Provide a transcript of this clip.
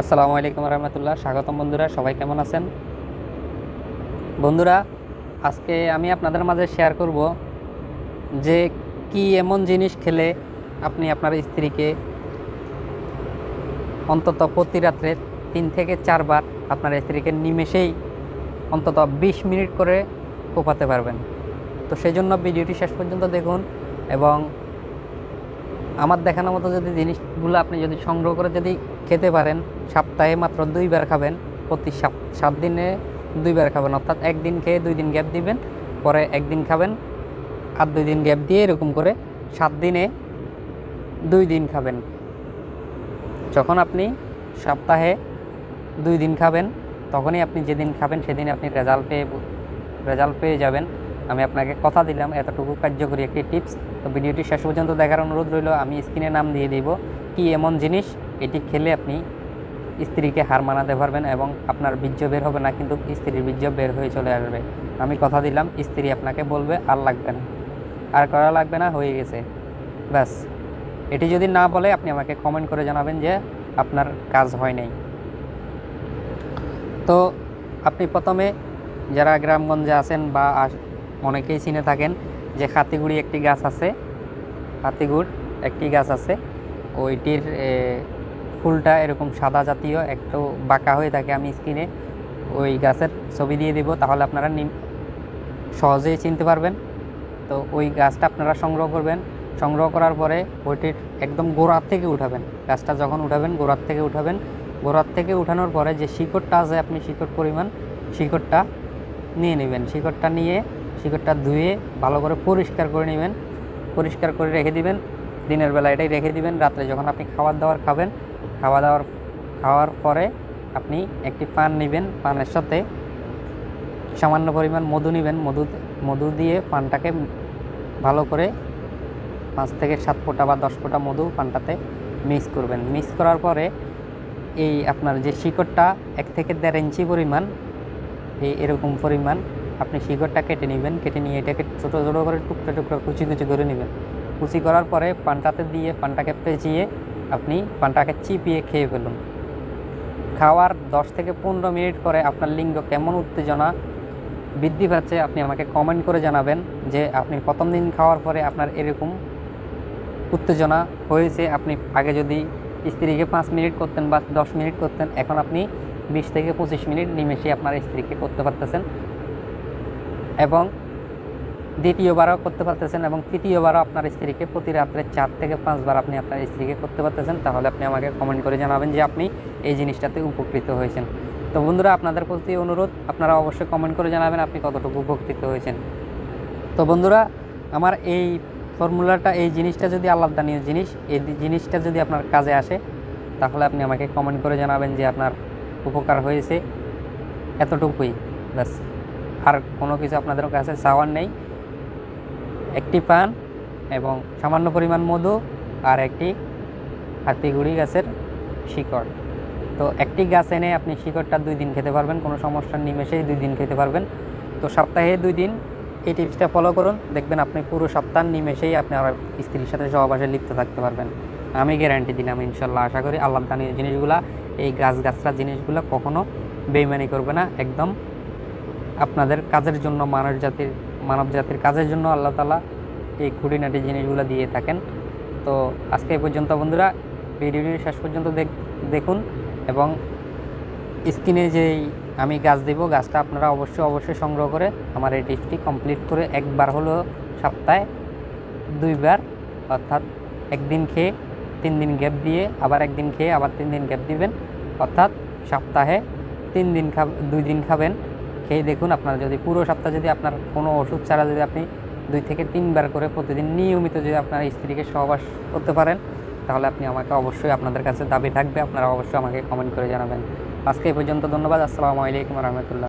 আসসালামু আলাইকুম রহমতুল্লাহ। স্বাগতম বন্ধুরা, সবাই কেমন আছেন? বন্ধুরা, আজকে আমি আপনাদের মাঝে শেয়ার করব যে কি এমন জিনিস খেলে আপনি আপনার স্ত্রীকে অন্তত প্রতি রাত্রে তিন থেকে চারবার আপনার স্ত্রীকে নিমেষেই অন্তত বিশ মিনিট করে কোপাতে পারবেন। তো সেই জন্য ভিডিওটি শেষ পর্যন্ত দেখুন এবং আমার দেখানোর মতো যদি জিনিসগুলো আপনি যদি সংগ্রহ করে যদি খেতে পারেন, সপ্তাহে মাত্র দুইবার খাবেন, প্রতি সাত দিনে দুইবার খাবেন, অর্থাৎ একদিন খেয়ে দুই দিন গ্যাপ দিবেন, পরে একদিন খাবেন আর দুই দিন গ্যাপ দিয়ে এরকম করে সাত দিনে দুই দিন খাবেন। যখন আপনি সপ্তাহে দুই দিন খাবেন, তখনই আপনি যেদিন খাবেন সেদিন আপনি রেজাল্ট পেয়ে রেজাল্ট পেয়ে যাবেন। আমি আপনাকে কথা দিলাম, এতটুকু কার্যকরী একটি টিপস তো ভিডিওটি শেষ পর্যন্ত দেখার অনুরোধ রইল, আমি স্ক্রিনে নাম দিয়ে দিব কি এমন জিনিস, এটি খেলে আপনি স্ত্রীকে হার মানাতে পারবেন এবং আপনার বীর্য বের হবে না, কিন্তু স্ত্রীর বীর্য বের হয়ে চলে আসবে। আমি কথা দিলাম, স্ত্রী আপনাকে বলবে, আর লাগবে না। আর করা লাগবে না, হয়ে গেছে। ব্যাস। এটি যদি না বলে, আপনি আমাকে কমেন্ট করে জানাবেন যে আপনার কাজ হয় নাই। তো আপনি প্রথমে যারা গ্রামগঞ্জে আছেন বা অনেকেই চিনে থাকেন যে হাতিগুড়ি একটি গাছ আছে, হাতিগুড় একটি গাছ আছে, ওইটির ফুলটা এরকম সাদা জাতীয়, একটু বাঁকা হয়ে থাকে, আমি স্ক্রিনে ওই গাছের ছবি দিয়ে দিব, তাহলে আপনারা সহজেই চিনতে পারবেন। তো ওই গাছটা আপনারা সংগ্রহ করবেন, সংগ্রহ করার পরে ওইটির একদম গোড়ার থেকে উঠাবেন। গাছটা যখন উঠাবেন, গোড়ার থেকে উঠাবেন, গোড়ার থেকে উঠানোর পরে যে শিকড়টা আছে, আপনি শিকড় পরিমাণ শিকড়টা নিয়ে নেবেন। শিকড়টা নিয়ে শিকড়টা ধুয়ে ভালো করে পরিষ্কার করে নেবেন। পরিষ্কার করে রেখে দিবেন। দিনের বেলা এটাই রেখে দিবেন। রাত্রে যখন আপনি খাবার দাবার খাবেন খাওয়া দাওয়ার খাওয়ার পরে আপনি একটি পান নেবেন। পানের সাথে সামান্য পরিমাণ মধু নেবেন। মধু মধু দিয়ে পানটাকে ভালো করে পাঁচ থেকে সাত ফোঁটা বা দশ ফোঁটা মধু পানটাতে মিক্স করবেন। মিক্স করার পরে এই আপনার যে শিকড়টা এক থেকে দেড় ইঞ্চি পরিমাণ, এই এরকম পরিমাণ আপনি শিকড়টা কেটে নেবেন, কেটে নিয়ে এটাকে ছোটো ছোটো করে টুকরো টুকরো কুচি কুচি করে নেবেন। কুচি করার পরে পানটাতে দিয়ে, পানটাকে পেঁচিয়ে আপনি পানটাকে চিপিয়ে খেয়ে ফেলুন। খাওয়ার দশ থেকে পনেরো মিনিট পরে আপনার লিঙ্গ কেমন উত্তেজনা বৃদ্ধি পাচ্ছে, আপনি আমাকে কমেন্ট করে জানাবেন যে আপনি প্রথম দিন খাওয়ার পরে আপনার এরকম উত্তেজনা হয়েছে। আপনি আগে যদি স্ত্রীকে পাঁচ মিনিট করতেন বা দশ মিনিট করতেন, এখন আপনি বিশ থেকে পঁচিশ মিনিট নিমেষে আপনার স্ত্রীকে করতে পারতেছেন। এবং দ্বিতীয়বারও করতে পারতেছেন এবং তৃতীয়বারও আপনার স্ত্রীকে প্রতি রাত্রে চার থেকে পাঁচবার আপনি আপনার স্ত্রীকে করতে পারতেছেন, তাহলে আপনি আমাকে কমেন্ট করে জানাবেন যে আপনি এই জিনিসটাতে উপকৃত হয়েছেন। তো বন্ধুরা, আপনাদের প্রতি অনুরোধ, আপনারা অবশ্যই কমেন্ট করে জানাবেন আপনি কতটুকু উপকৃত হয়েছেন। তো বন্ধুরা, আমার এই ফর্মুলাটা এই জিনিসটা যদি আল্লাহদানীয় জিনিস, এই জিনিসটা যদি আপনার কাজে আসে, তাহলে আপনি আমাকে কমেন্ট করে জানাবেন যে আপনার উপকার হয়েছে এতটুকুই, ব্যাস। আর কোনো কিছু আপনাদের কাছে চাওয়ার নেই। একটি পান এবং সামান্য পরিমাণ মধু আর একটি হাতিগুড়ি গাছের শিকড়। তো একটি গাছ এনে আপনি শিকড়টা দুই দিন খেতে পারবেন, কোনো সমস্যা নিমেষেই দুই দিন খেতে পারবেন। তো সপ্তাহে দুই দিন এই টিপসটা ফলো করুন, দেখবেন আপনি পুরো সপ্তাহ নিমেষেই আপনি আমার স্ত্রীর সাথে সহবাসে লিপ্ত থাকতে পারবেন। আমি গ্যারান্টি দিলাম, ইনশাল্লাহ আশা করি আল্লাহ দানীয় জিনিসগুলা, এই গাছ গাছরা জিনিসগুলো কখনো বেইমানি করবে না, একদম আপনাদের কাজের জন্য, মানব জাতির মানব জাতির কাজের জন্য আল্লাহ তালা এই খুঁটিনাটি জিনিসগুলো দিয়ে থাকেন। তো আজকে এই পর্যন্ত বন্ধুরা, ভিডিওটি শেষ পর্যন্ত দেখ- দেখুন এবং স্ক্রিনে যেই আমি গাছ দেব, গাছটা আপনারা অবশ্যই অবশ্যই সংগ্রহ করে আমার এই টিপসটি কমপ্লিট করে একবার হলো সপ্তাহে দুইবার, অর্থাৎ একদিন খেয়ে তিন দিন গ্যাপ দিয়ে আবার একদিন খেয়ে আবার তিন দিন গ্যাপ দিবেন, অর্থাৎ সপ্তাহে তিন দিন খাব, দুই দিন খাবেন। খেয়ে দেখুন, আপনারা যদি পুরো সপ্তাহ যদি আপনার কোনো ওষুধ ছাড়া যদি আপনি দুই থেকে তিনবার করে প্রতিদিন নিয়মিত যদি আপনার স্ত্রীকে সহবাস করতে পারেন, তাহলে আপনি আমাকে অবশ্যই আপনাদের কাছে দাবি থাকবে। আপনারা অবশ্যই আমাকে কমেন্ট করে জানাবেন। আজকে এই পর্যন্ত ধন্যবাদ। আসসালামু আলাইকুম রহমতুল্লাহ।